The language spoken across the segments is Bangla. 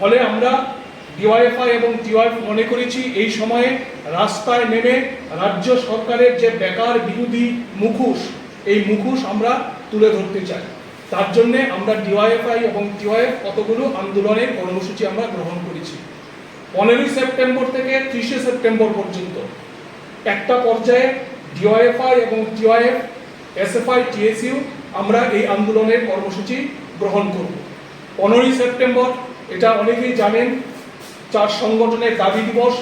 ফলে আমরা ডিওয়াইএফআই এবং টিওয়াইফ মনে করেছি, এই সময়ে রাস্তায় নেমে রাজ্য সরকারের যে বেকার বিরোধী মুখোশ, এই মুখোশ আমরা তুলে ধরতে চাই। তার জন্যে আমরা ডিওয়াইএফআই এবং টিওয়াইএফ কতগুলো আন্দোলনের কর্মসূচি আমরা গ্রহণ করেছি। পনেরোই সেপ্টেম্বর থেকে ত্রিশে সেপ্টেম্বর পর্যন্ত একটা পর্যায়ে ডিওয়াইএফআই এবং টিওয়াইএফ এসএফআই টিএসইউ আমরা এই আন্দোলনের কর্মসূচি গ্রহণ করব। পনেরোই সেপ্টেম্বর এটা অনেকেই জানেন, চার সংগঠনের দাবি দিবস।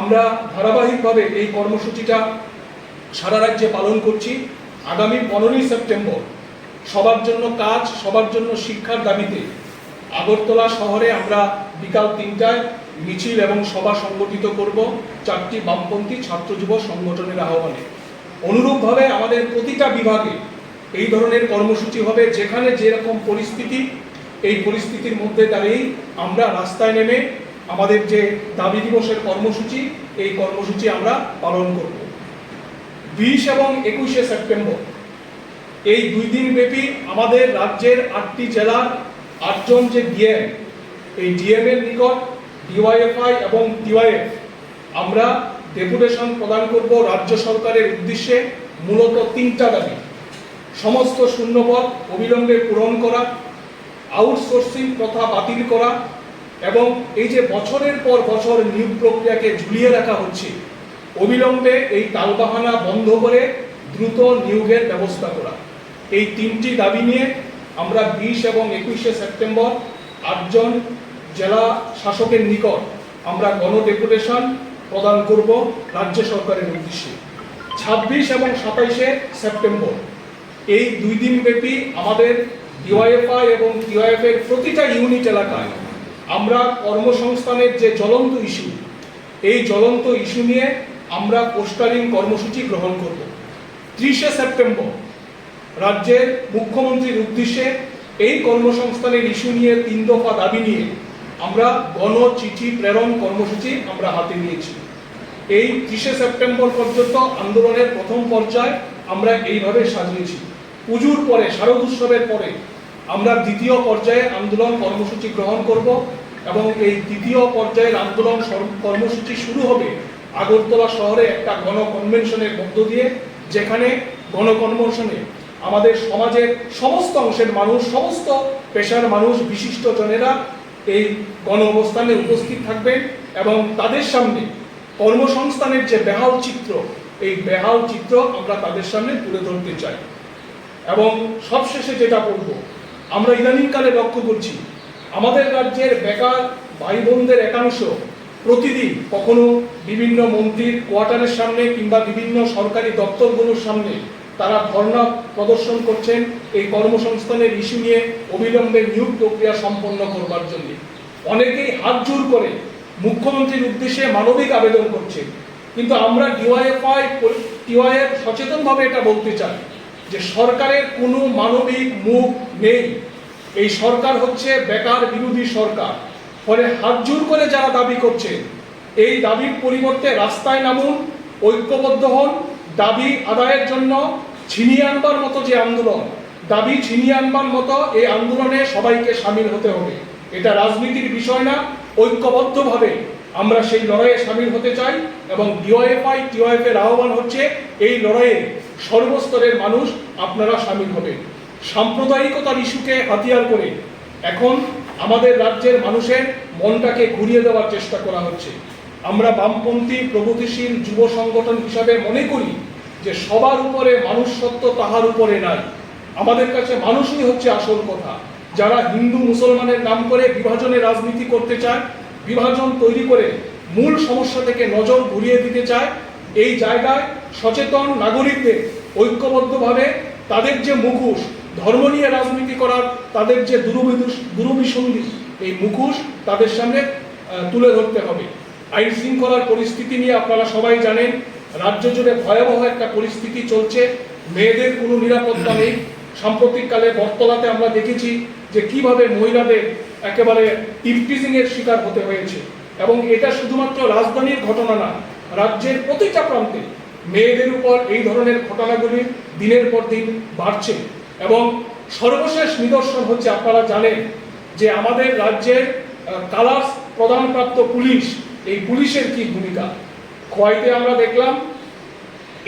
আমরা ধারাবাহিকভাবে এই কর্মসূচিটা সারা রাজ্যে পালন করছি। আগামী পনেরোই সেপ্টেম্বর, সবার জন্য কাজ, সবার জন্য শিক্ষার দাবিতে আগরতলা শহরে আমরা বিকাল তিনটায় মিছিল এবং সভা সংগঠিত করব। চারটি বামপন্থী ছাত্র যুব সংগঠনের আহ্বানে। অনুরূপভাবে আমাদের প্রতিটা বিভাগে এই ধরনের কর্মসূচি হবে। যেখানে যেরকম পরিস্থিতি এই পরিস্থিতির মধ্যে দাঁড়িয়েই আমরা রাস্তায় নেমে আমাদের যে দাবি দিবসের কর্মসূচি, এই কর্মসূচি আমরা পালন করব। বিশ এবং একুশে সেপ্টেম্বর, এই দুই দিন ব্যাপী আমাদের রাজ্যের আটটি জেলার আটজন যে ডিএম, এই ডিএম এর নিকট ডিওয়াইএফআই এবং টিওয়াইএফ আমরা ডেপুটেশন প্রদান করব রাজ্য সরকারের উদ্দেশ্যে মূলত তিনটা দাবি। সমস্ত শূন্যপদ অবিলম্বে পূরণ করা আউটসোর্সিং প্রথা বাতিল করা এবং এই যে বছরের পর বছর নিয়োগ প্রক্রিয়াকে ঝুলিয়ে রাখা হচ্ছে, অবিলম্বে এই টালবাহানা বন্ধ করে দ্রুত নিয়োগের ব্যবস্থা করা। এই তিনটি দাবি নিয়ে আমরা বিশ এবং একুশে সেপ্টেম্বর আটজন জেলা শাসকের নিকট আমরা গণ ডেপুটেশন প্রদান করব রাজ্য সরকারের উদ্দেশ্যে। ছাব্বিশ এবং সাতাইশে সেপ্টেম্বর, এই দুই দিন ব্যাপী আমাদের ডিওয়াইএফআই এবং টিওয়াইএফ এর প্রতিটা ইউনিট এলাকায় আমরা কর্মসংস্থানের যে জ্বলন্ত ইস্যু এই জ্বলন্ত ইস্যু নিয়ে আমরা পোস্টারিং কর্মসূচি গ্রহণ করব। ত্রিশে সেপ্টেম্বর রাজ্যের মুখ্যমন্ত্রীর উদ্দেশ্যে এই কর্মসংস্থানের ইস্যু নিয়ে তিন দফা দাবি নিয়ে আমরা গণ চিঠি প্রেরণ কর্মসূচি আমরা হাতে নিয়েছি। এই ত্রিশে সেপ্টেম্বর পর্যন্ত আন্দোলনের প্রথম পর্যায় আমরা এইভাবে সাজিয়েছি। পুজোর পরে, শারদ উৎসবের পরে আমরা দ্বিতীয় পর্যায়ে আন্দোলন কর্মসূচি গ্রহণ করব এবং এই দ্বিতীয় পর্যায়ের আন্দোলন কর্মসূচি শুরু হবে আগরতলা শহরে একটা গণ কনভেনশনের মধ্য দিয়ে, যেখানে গণকনভেনশনে আমাদের সমাজের সমস্ত অংশের মানুষ, সমস্ত পেশার মানুষ, বিশিষ্ট জনেরা এই গণ অবস্থানে উপস্থিত থাকবেন এবং তাদের সামনে কর্মসংস্থানের যে বেহাল চিত্র, এই বেহাল চিত্র আমরা তাদের সামনে তুলে ধরতে চাই। এবং সবশেষে যেটা বলব আমরা ইদানিংকালে লক্ষ্য করছি, আমাদের রাজ্যের বেকার ভাই বোনদের একাংশ প্রতিদিন কখনো বিভিন্ন মন্ত্রীর কোয়ার্টারের সামনে কিংবা বিভিন্ন সরকারি দপ্তরগুলোর সামনে তারা ধর্ণা প্রদর্শন করছেন এই কর্মসংস্থানের ইস্যু নিয়ে অবিলম্বে নিয়োগ প্রক্রিয়া সম্পন্ন করবার জন্য। অনেকেই হাত জোর করে মুখ্যমন্ত্রীর উদ্দেশ্যে মানবিক আবেদন করছে। কিন্তু আমরা ডিওয়াইএফআই টিওয়াইএফ সচেতনভাবে এটা বলতে চাই। যে সরকারের কোনো মানবিক মুখ নেই। এই সরকার হচ্ছে বেকার বিরোধী সরকার। ফলে হাত জোর করে যারা দাবি করছে, এই দাবির পরিবর্তে রাস্তায় নামুন, ঐক্যবদ্ধ হন, দাবি আদায়ের জন্য ছিনিয়ে আনবার মতো যে আন্দোলন, দাবি ছিনিয়ে আনবার মতো এই আন্দোলনে সবাইকে সামিল হতে হবে। এটা রাজনীতির বিষয় না, ঐক্যবদ্ধভাবে আমরা সেই লড়াইয়ে সামিল হতে চাই এবং ডিওএফআই টিওএফ এর আহ্বান হচ্ছে এই লড়াইয়ে সর্বস্তরের মানুষ আপনারা সামিল হবেন। সাম্প্রদায়িকতার ইস্যুকে হাতিয়ার করে এখন আমাদের রাজ্যের মানুষের মনটাকে ঘুরিয়ে দেওয়ার চেষ্টা করা হচ্ছে। আমরা বামপন্থী প্রগতিশীল যুব সংগঠন হিসাবে মনে করি যে সবার উপরে মানুষ সত্য তাহার উপরে নাই। আমাদের কাছে মানুষই হচ্ছে আসল কথা। যারা হিন্দু মুসলমানের নাম করে বিভাজনের রাজনীতি করতে চায়, বিভাজন তৈরি করে মূল সমস্যা থেকে নজর ঘুরিয়ে দিতে চায়, এই জায়গায় সচেতন নাগরিকদের ঐক্যবদ্ধভাবে তাদের যে মুখোশ, ধর্ম নিয়ে রাজনীতি করার তাদের যে দুরুবিদুষ দুরুবিসন্ধি এই মুখোশ তাদের সামনে তুলে ধরতে হবে। আইন শৃঙ্খলার পরিস্থিতি নিয়ে আপনারা সবাই জানেন, রাজ্য জুড়ে ভয়াবহ একটা পরিস্থিতি চলছে। মেয়েদের কোনো নিরাপত্তা নেই। সাম্প্রতিককালে বটতলাতে আমরা দেখেছি যে কীভাবে মহিলাদের একেবারে ইফটিজিং এর শিকার হতে হয়েছে। এবং এটা শুধুমাত্র রাজধানীর ঘটনা না, রাজ্যের প্রতিটা প্রান্তে মেয়েদের উপর এই ধরনের ঘটনাগুলি দিনের পর দিন বাড়ছে। এবং সর্বশেষ নিদর্শন হচ্ছে, আপনারা জানেন যে আমাদের রাজ্যের কালার্স প্রদানপ্রাপ্ত পুলিশ, এই পুলিশের কি ভূমিকা? খোয়াইতে আমরা দেখলাম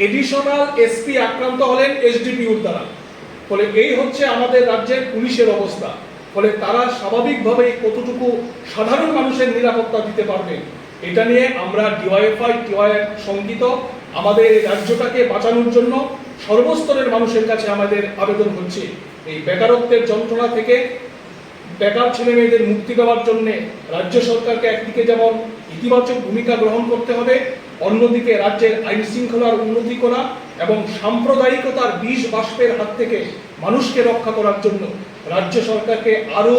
এডিশনাল এসপি আক্রান্ত হলেন এসডিপিউর দ্বারা। ফলে এই হচ্ছে আমাদের রাজ্যের পুলিশের অবস্থা। ফলে তারা স্বাভাবিকভাবেই কতটুকু সাধারণ মানুষের নিরাপত্তা দিতে পারবে, এটা নিয়ে আমরা ডিওয়াইএফআই টিওয়াইএফ শঙ্কিত আমাদের রাজ্যটাকে বাঁচানোর জন্য সর্বস্তরের মানুষের কাছে আমাদের আবেদন হচ্ছে। এই বেকারত্বের যন্ত্রণা থেকে বেকার ছেলে মেয়েদের মুক্তি দেওয়ার জন্য রাজ্য সরকারকে একদিকে যেমন ইতিবাচক ভূমিকা গ্রহণ করতে হবে অন্যদিকে রাজ্যের আইন শৃঙ্খলার উন্নতি করা এবং সাম্প্রদায়িকতার বিষ বাষ্পের হাত থেকে মানুষকে রক্ষা করার জন্য রাজ্য সরকারকে আরও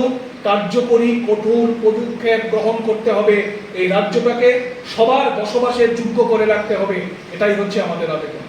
কার্যকরী, কঠোর পদক্ষেপ গ্রহণ করতে হবে। এই রাজ্যটাকে সবার বসবাসের যোগ্য করে রাখতে হবে। এটাই হচ্ছে আমাদের আবেদন।